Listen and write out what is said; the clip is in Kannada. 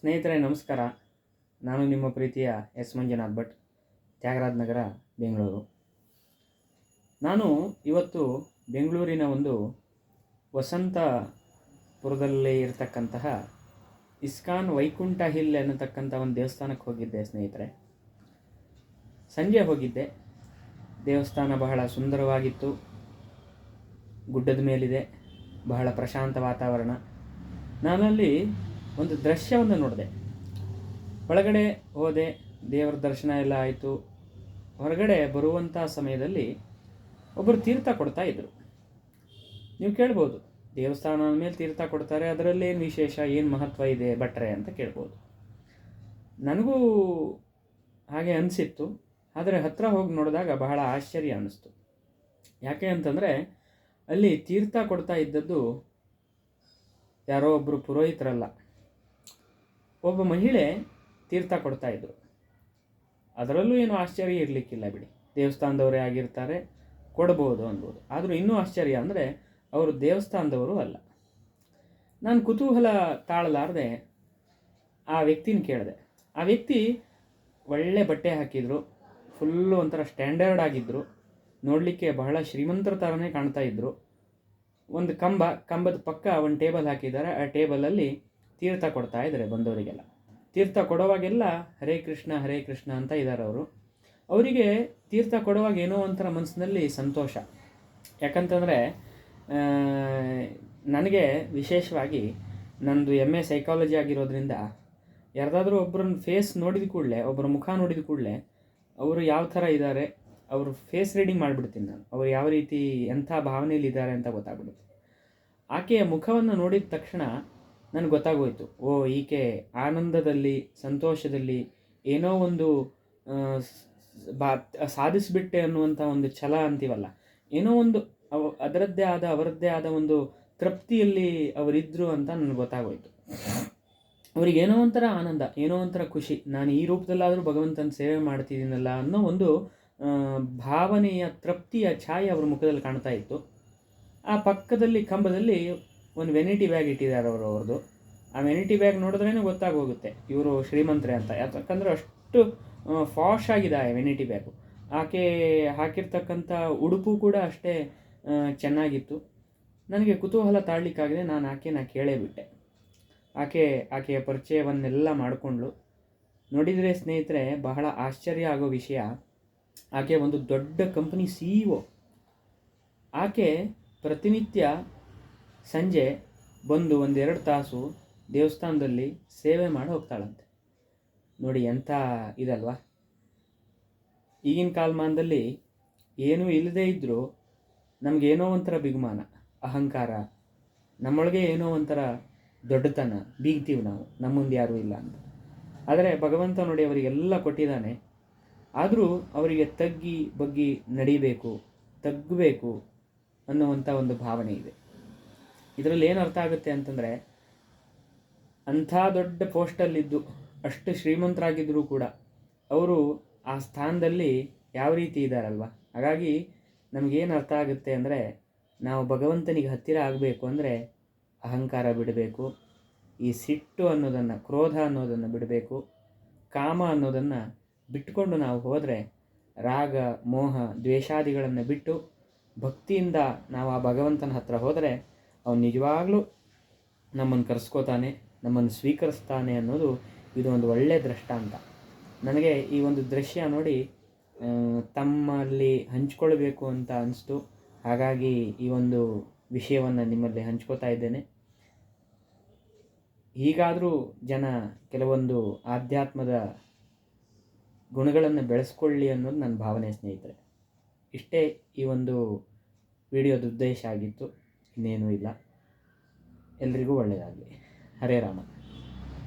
ಸ್ನೇಹಿತರೆ, ನಮಸ್ಕಾರ. ನಾನು ನಿಮ್ಮ ಪ್ರೀತಿಯ ಎಸ್. ಮಂಜುನಾಥ್ ಭಟ್, ತ್ಯಾಗರಾಜ್ ನಗರ, ಬೆಂಗಳೂರು. ನಾನು ಇವತ್ತು ಬೆಂಗಳೂರಿನ ಒಂದು ವಸಂತಪುರದಲ್ಲಿ ಇರತಕ್ಕಂತಹ ಇಸ್ಕಾನ್ ವೈಕುಂಠ ಹಿಲ್ ಎನ್ನತಕ್ಕಂಥ ಒಂದು ದೇವಸ್ಥಾನಕ್ಕೆ ಹೋಗಿದ್ದೆ ಸ್ನೇಹಿತರೆ. ಸಂಜೆ ಹೋಗಿದ್ದೆ. ದೇವಸ್ಥಾನ ಬಹಳ ಸುಂದರವಾಗಿತ್ತು. ಗುಡ್ಡದ ಮೇಲಿದೆ. ಬಹಳ ಪ್ರಶಾಂತ ವಾತಾವರಣ. ನಾನಲ್ಲಿ ಒಂದು ದೃಶ್ಯವನ್ನು ನೋಡಿದೆ. ಒಳಗಡೆ ಹೋದೆ, ದೇವರ ದರ್ಶನ ಎಲ್ಲ ಆಯಿತು. ಹೊರಗಡೆ ಬರುವಂಥ ಸಮಯದಲ್ಲಿ ಒಬ್ಬರು ತೀರ್ಥ ಕೊಡ್ತಾ ಇದ್ದರು ನೀವು ಕೇಳ್ಬೋದು, ದೇವಸ್ಥಾನದ ಮೇಲೆ ತೀರ್ಥ ಕೊಡ್ತಾರೆ ಅದರಲ್ಲೇನು ವಿಶೇಷ, ಏನು ಮಹತ್ವ ಇದೆ ಭಟ್ರೆ ಅಂತ ಕೇಳ್ಬೋದು. ನನಗೂ ಹಾಗೆ ಅನಿಸಿತ್ತು, ಆದರೆ ಹತ್ತಿರ ಹೋಗಿ ನೋಡಿದಾಗ ಬಹಳ ಆಶ್ಚರ್ಯ ಅನ್ನಿಸ್ತು. ಯಾಕೆ ಅಂತಂದರೆ, ಅಲ್ಲಿ ತೀರ್ಥ ಕೊಡ್ತಾ ಇದ್ದದ್ದು ಯಾರೋ ಒಬ್ಬರು ಪುರೋಹಿತರಲ್ಲ. ಒಬ್ಬ ಮಹಿಳೆ ತೀರ್ಥ ಕೊಡ್ತಾ ಇದ್ದರು ಅದರಲ್ಲೂ ಏನು ಆಶ್ಚರ್ಯ ಇರಲಿಕ್ಕಿಲ್ಲ ಬಿಡಿ. ದೇವಸ್ಥಾನದವರೇ ಆಗಿರ್ತಾರೆ ಕೊಡಬಹುದು ಅನ್ಬೋದು ಆದರೂ ಇನ್ನೂ ಆಶ್ಚರ್ಯ ಅಂದರೆ ಅವರು ದೇವಸ್ಥಾನದವರು ಅಲ್ಲ. ನಾನು ಕುತೂಹಲ ತಾಳಲಾರದೆ ಆ ವ್ಯಕ್ತಿನ ಕೇಳಿದೆ. ಆ ವ್ಯಕ್ತಿ ಒಳ್ಳೆ ಬಟ್ಟೆ ಹಾಕಿದರು ಫುಲ್ಲು ಒಂಥರ ಸ್ಟ್ಯಾಂಡರ್ಡ್ ಆಗಿದ್ದರು ನೋಡಲಿಕ್ಕೆ ಬಹಳ ಶ್ರೀಮಂತರ ಥರನೇ ಕಾಣ್ತಾ ಇದ್ದರು ಒಂದು ಕಂಬ, ಕಂಬದ ಪಕ್ಕ ಒಂದು ಟೇಬಲ್ ಹಾಕಿದ್ದಾರೆ. ಆ ಟೇಬಲಲ್ಲಿ ತೀರ್ಥ ಕೊಡ್ತಾ ಇದ್ದಾರೆ ಬಂದವರಿಗೆಲ್ಲ. ತೀರ್ಥ ಕೊಡುವಾಗೆಲ್ಲ ಹರೇ ಕೃಷ್ಣ ಹರೇ ಕೃಷ್ಣ ಅಂತ ಇದ್ದಾರೆ ಅವರು. ಅವರಿಗೆ ತೀರ್ಥ ಕೊಡುವಾಗ ಏನೋ ಒಂಥರ ಮನಸ್ಸಿನಲ್ಲಿ ಸಂತೋಷ. ಯಾಕಂತಂದರೆ ನನಗೆ ವಿಶೇಷವಾಗಿ ನನ್ನದು ಎಂ ಎ ಸೈಕಾಲಜಿ ಆಗಿರೋದ್ರಿಂದ ಯಾರ್ದಾದ್ರೂ ಒಬ್ಬರನ್ನ ಫೇಸ್ ನೋಡಿದ ಕೂಡಲೇ ಒಬ್ಬರ ಮುಖ ನೋಡಿದ ಕೂಡಲೇ ಅವರು ಯಾವ ಥರ ಇದ್ದಾರೆ, ಅವರು ಫೇಸ್ ರೀಡಿಂಗ್ ಮಾಡಿಬಿಡ್ತೀನಿ ನಾನು. ಅವ್ರು ಯಾವ ರೀತಿ ಎಂಥ ಭಾವನೆಯಲ್ಲಿ ಇದ್ದಾರೆ ಅಂತ ಗೊತ್ತಾಗ್ಬಿಡುತ್ತೆ. ಆಕೆಯ ಮುಖವನ್ನು ನೋಡಿದ ತಕ್ಷಣ ನನಗೆ ಗೊತ್ತಾಗೋಯ್ತು. ಓ, ಈಕೆ ಆನಂದದಲ್ಲಿ, ಸಂತೋಷದಲ್ಲಿ ಏನೋ ಒಂದು ಬಾ, ಸಾಧಿಸಿಬಿಟ್ಟೆ ಅನ್ನುವಂಥ ಒಂದು ಛಲ ಅಂತೀವಲ್ಲ. ಏನೋ ಒಂದು ಅವ, ಅದರದ್ದೇ ಆದ, ಅವರದ್ದೇ ಆದ ಒಂದು ತೃಪ್ತಿಯಲ್ಲಿ ಅವರಿದ್ದರು ಅಂತ ನನಗೆ ಗೊತ್ತಾಗೋಯ್ತು. ಅವ್ರಿಗೆ ಏನೋ ಒಂಥರ ಆನಂದ, ಏನೋ ಒಂಥರ ಖುಷಿ. ನಾನು ಈ ರೂಪದಲ್ಲಾದರೂ ಭಗವಂತನ ಸೇವೆ ಮಾಡ್ತಿದ್ದೀನಲ್ಲ ಅನ್ನೋ ಒಂದು ಭಾವನೆಯ ತೃಪ್ತಿಯ ಛಾಯೆ ಅವ್ರ ಮುಖದಲ್ಲಿ ಕಾಣ್ತಾ ಇತ್ತು. ಆ ಪಕ್ಕದಲ್ಲಿ, ಕಂಬದಲ್ಲಿ ಒಂದು ವೆನಿಟಿ ಬ್ಯಾಗ್ ಇಟ್ಟಿದ್ದಾರೆ ಅವರು, ಅವ್ರದ್ದು. ಆ ವೆನಿಟಿ ಬ್ಯಾಗ್ ನೋಡಿದ್ರೇ ಗೊತ್ತಾಗೋಗುತ್ತೆ ಇವರು ಶ್ರೀಮಂತರೇ ಅಂತ. ಯಾಕಂದ್ರೆ ಅಷ್ಟು ಫಾಶ್ ಆಗಿದೆ ಆ ವೆನಿಟಿ ಬ್ಯಾಗು ಆಕೆ ಹಾಕಿರ್ತಕ್ಕಂಥ ಉಡುಪು ಕೂಡ ಅಷ್ಟೇ ಚೆನ್ನಾಗಿತ್ತು. ನನಗೆ ಕುತೂಹಲ ತಾಳ್ಲಿಕ್ಕಾಗದೆ, ನಾನು ಆಕೆನ ಕೇಳೇ ಬಿಟ್ಟೆ. ಆಕೆ, ಆಕೆಯ ಪರಿಚಯವನ್ನೆಲ್ಲ ಮಾಡಿಕೊಂಡ್ಳು. ನೋಡಿದರೆ ಸ್ನೇಹಿತರೆ, ಬಹಳ ಆಶ್ಚರ್ಯ ಆಗೋ ವಿಷಯ, ಆಕೆ ಒಂದು ದೊಡ್ಡ ಕಂಪನಿ ಸಿ ಇ ಒ ಆಕೆ ಪ್ರತಿನಿತ್ಯ ಸಂಜೆ ಬಂದು ಒಂದೆರಡು ತಾಸು ದೇವಸ್ಥಾನದಲ್ಲಿ ಸೇವೆ ಮಾಡಿ ಹೋಗ್ತಾಳಂತೆ. ನೋಡಿ ಎಂಥ ಇದಲ್ವಾ? ಈಗಿನ ಕಾಲಮಾನದಲ್ಲಿ ಏನೂ ಇಲ್ಲದೇ ಇದ್ದರೂ ನಮಗೇನೋ ಒಂಥರ ಬಿಗುಮಾನ, ಅಹಂಕಾರ. ನಮ್ಮೊಳಗೆ ಏನೋ ಒಂಥರ ದೊಡ್ಡತನ, ಬೀಗ್ತೀವಿ ನಾವು, ನಮ್ಮ ಯಾರೂ ಇಲ್ಲ ಅಂತ. ಆದರೆ ಭಗವಂತ ನೋಡಿ ಅವರಿಗೆಲ್ಲ ಕೊಟ್ಟಿದ್ದಾನೆ. ಆದರೂ ಅವರಿಗೆ ತಗ್ಗಿ ಬಗ್ಗಿ ನಡಿಬೇಕು, ತಗ್ಗಬೇಕು ಅನ್ನುವಂಥ ಒಂದು ಭಾವನೆ ಇದೆ. ಇದರಲ್ಲಿ ಏನು ಅರ್ಥ ಆಗುತ್ತೆ ಅಂತಂದರೆ, ಅಂಥ ದೊಡ್ಡ ಪೋಸ್ಟಲ್ಲಿದ್ದು, ಅಷ್ಟು ಶ್ರೀಮಂತರಾಗಿದ್ದರೂ ಕೂಡ ಅವರು ಆ ಸ್ಥಾನದಲ್ಲಿ ಯಾವ ರೀತಿ ಇದ್ದಾರಲ್ವ ಹಾಗಾಗಿ ನಮಗೇನು ಅರ್ಥ ಆಗುತ್ತೆ ಅಂದರೆ, ನಾವು ಭಗವಂತನಿಗೆ ಹತ್ತಿರ ಆಗಬೇಕು ಅಂದರೆ ಅಹಂಕಾರ ಬಿಡಬೇಕು, ಈ ಸಿಟ್ಟು ಅನ್ನೋದನ್ನು, ಕ್ರೋಧ ಅನ್ನೋದನ್ನು ಬಿಡಬೇಕು, ಕಾಮ ಅನ್ನೋದನ್ನು ಬಿಟ್ಕೊಂಡು ನಾವು ಹೋದರೆ, ರಾಗ, ಮೋಹ, ದ್ವೇಷಾದಿಗಳನ್ನು ಬಿಟ್ಟು ಭಕ್ತಿಯಿಂದ ನಾವು ಆ ಭಗವಂತನ ಹತ್ರ ಹೋದರೆ ಅವನು ನಿಜವಾಗ್ಲೂ ನಮ್ಮನ್ನು ಕರೆಸ್ಕೋತಾನೆ ನಮ್ಮನ್ನು ಸ್ವೀಕರಿಸ್ತಾನೆ ಅನ್ನೋದು ಇದು ಒಂದು ಒಳ್ಳೆಯ ದೃಷ್ಟಾಂತ ನನಗೆ ಈ ಒಂದು ದೃಶ್ಯ ನೋಡಿ ತಮ್ಮಲ್ಲಿ ಹಂಚ್ಕೊಳ್ಬೇಕು ಅಂತ ಅನಿಸ್ತು. ಹಾಗಾಗಿ ಈ ಒಂದು ವಿಷಯವನ್ನು ನಿಮ್ಮಲ್ಲಿ ಹಂಚ್ಕೋತಾ ಇದ್ದೇನೆ. ಹೀಗಾದರೂ ಜನ ಕೆಲವೊಂದು ಆಧ್ಯಾತ್ಮದ ಗುಣಗಳನ್ನು ಬೆಳೆಸ್ಕೊಳ್ಳಿ ಅನ್ನೋದು ನನ್ನ ಭಾವನೆ ಸ್ನೇಹಿತರೆ. ಇಷ್ಟೇ ಈ ಒಂದು ವಿಡಿಯೋದ ಉದ್ದೇಶ ಆಗಿತ್ತು. ಇನ್ನೇನೂ ಇಲ್ಲ. ಎಲ್ರಿಗೂ ಒಳ್ಳೆಯದಾಗಲಿ ಹರೇ ರಾಮ.